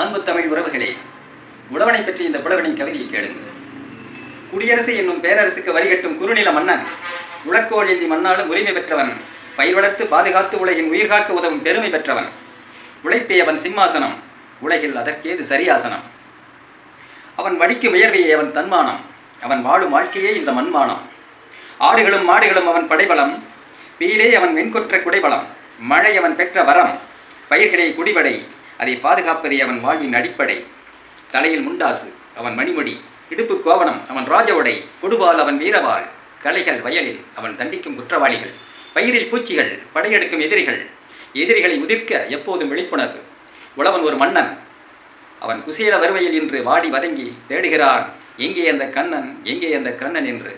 அன்பு தமிழ் உறவுகளே உழவனை பற்றி இந்த புலவனின் கவிதையை கேளுங்கள் குடியரசு என்னும் பேரரசுக்கு வரிகட்டும் குறுநில மன்னன் உழக்கோல் ஏந்தி மன்னாலும் உரிமை பெற்றவன் பயிர் வளர்த்து பாதுகாத்து உலகின் உயிர்காக்க உதவும் பெருமை பெற்றவன். உழைப்பே அவன் சிம்மாசனம் உலகில் அதற்கேது சரியாசனம். அவன் வடிக்கும் உயர்வையே அவன் தன்மானம் அவன் வாழும் வாழ்க்கையே இந்த மண்மானம். ஆடுகளும் மாடுகளும் அவன் படைபலம் வெயிலே அவன் வெண்கொற்ற குடைபலம் மழை அவன் பெற்ற வரம் பயிர்களே குடிபடை அதை பாதுகாப்பதே அவன் வாழ்வின் அடிப்படை. தலையில் முண்டாசு அவன் மணிமுடி இடுப்பு கோவணம் அவன் ராஜவுடை கொடுவால் அவன் வீரவாள் கலைகள் வயலில் அவன் தண்டிக்கும் குற்றவாளிகள் பயிரில் பூச்சிகள் படையெடுக்கும் எதிரிகள் எதிரிகளை உதிர்க்க எப்போதும் விழிப்புணர்வு. உழவன் ஒரு மன்னன் அவன் குசேல வறுமையில் இன்று வாடி வதங்கி தேடுகிறான் எங்கே அந்த கண்ணன் எங்கே அந்த கண்ணன்? என்று.